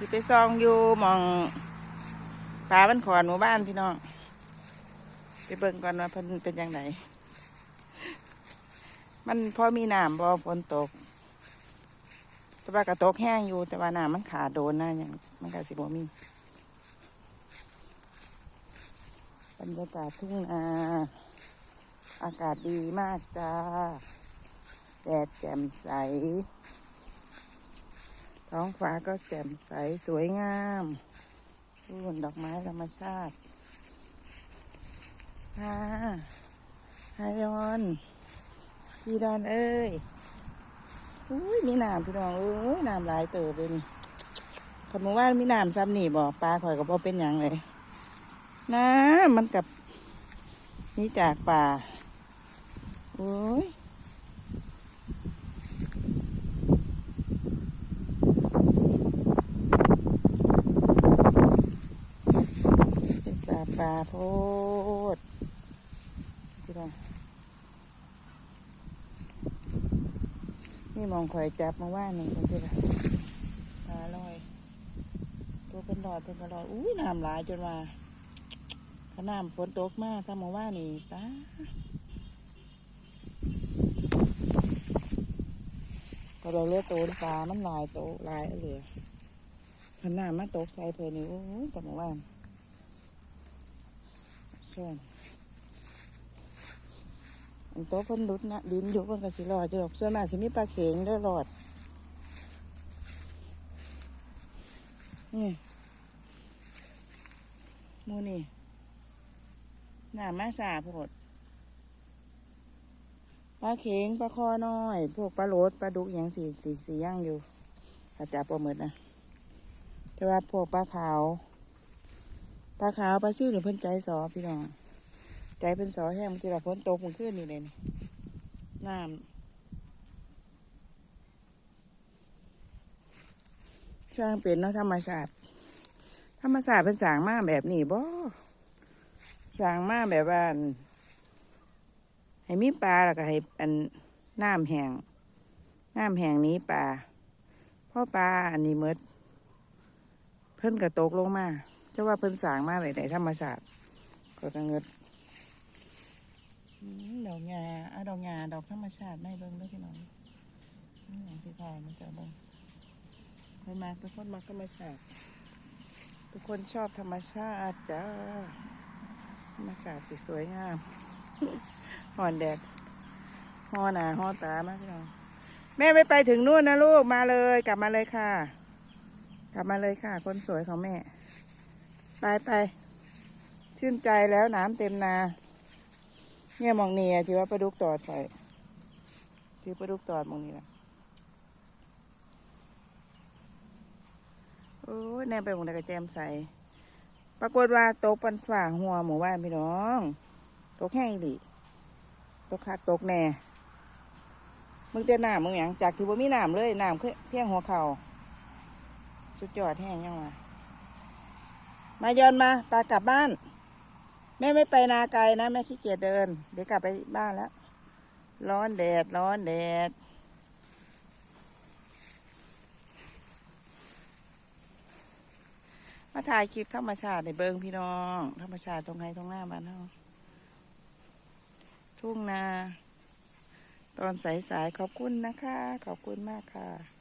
ที่ไปซองอยู่มองปลาบันขอนหมู่บ้านพี่น้อง ไปเบิ่งก่อนว่าเพิ่นเป็นยังไงมันพอมีน้ำบ่ฝนตก แต่ว่ากระตกแห้งอยู่แต่ว่าน้ำมันขาดโดนนะอย่างมันก็สิบ่มีบรรยากาศทุ่งนาอากาศดีมากจ้าแดดแจ่มใส ท้องฟ้าก็แจ่มใสสวยงามรูนดอกไม้ธรรมชาติฮ่าฮายอนพี่ดอนเอ้ยอุ้ยมีน้ำพี่น้องเอ้ยน้ำหลายเติบเลยนี่ขมว่ามีน้ำซ้ำนี่บอกปลาข่อยก็บพ่อเป็นหยังเลยน้ำมันกับนี่จากป่าโอ้ย เปลาโพดพี่น้องนี่มองคอยจับมาว่าหนึ่งเป็นที่ละปลาลอย ตัวเป็นหลอดเป็นกระลอดอุ้ยน้ำหลายจนว่าขน้ำฝนตกมากถ้ามาว่านี่ตาก็เราเลือกตัวปลามันลายโตลายเอาเหลือขนาดมาตกใส่เพลินนี่โอ้ยแต่มาว่า ช่อันโต๊ะเพิ่นดุดนะดินอยู่เพิ่นก็สิรอดจะดอกส่วนมากสิมีปลาเข็งเด้อรอดนี่มูนี่หน้ำมาสาโพดปลาเข็งปลาคอน้อย พวกปลาโหลดปลาดุกอย่างสีสีสีย่างอยู่ถ้าจับปลาหมึดนะแต่ว่าพวกปลาขาว ปลาขาวปลาซิ่วเนี่ยเพิ่นใจสอพี่น้องใจเพิ่นสอแห้งมันจะแบบฝนตกมันขึ้นนี่เลยนี่น้ำสร้างเป็นเนาะธรรมชาติธรรมชาติเป็นสางมาแบบนี้บ่สางมาแบบว่าอั่นให้มีปลาแล้วก็ให้อันน้ำแห้งน้ำแห้งนี้ปลาพราะปลาอันนี้หมดเพิ่นก็ตกลงมา จะว่าเพิ่นสางมาแบบไหนธรรมชาติก็กังเงิดดอกงาเอาดอกงาดอกธรรมชาติไม่เบิ่งด้วยพี่น้องอืมอย่างสิทายมันจะเบิ่งเพิ่นมาเป็นคนมักธรรมชาติ ทุกคนชอบธรรมชาติจ้าธรรมชาติสวยงามห่อนแดดห่อหนาห่อตามากพี่น้องแม่ไม่ไปถึงนู่นนะลูกมาเลย กลับมาเลยค่ะ กลับมาเลยค่ะ คนสวยของแม่ ไปไปชื่นใจแล้วน้ำเต็มนา เนี่ยมองเนี่ยที่ว่าปลาดุกตอดไปที่ปลาดุกตอดมองนี่แหละโอ้ยแนมไปมองใดกระแจมใสปรากฏว่าตกปันฝ่าหัวหมู่บ้านพี่น้อง ตกแห้งอีหลีตกคักตกแน่มึงเต้นน้ำมึงหยังจากที่ว่ามีน้ำเลยหน้ำเพียงหัวเข่าสุดยอดแห้งยังวะ มายอนมาปลากลับบ้าน แม่ไม่ไปนาไกลนะแม่ขี้เกียจเดิน เดี๋ยวกลับไปบ้านแล้ว ร้อนแดดร้อนแดดมาถ่ายคลิปธรรมชาติในเบิงพี่น้อง ธรรมชาติตรงไหนตรงหน้าบ้านเฮาทุ่งนา ตอนสายๆขอบคุณนะคะ ขอบคุณมากค่ะ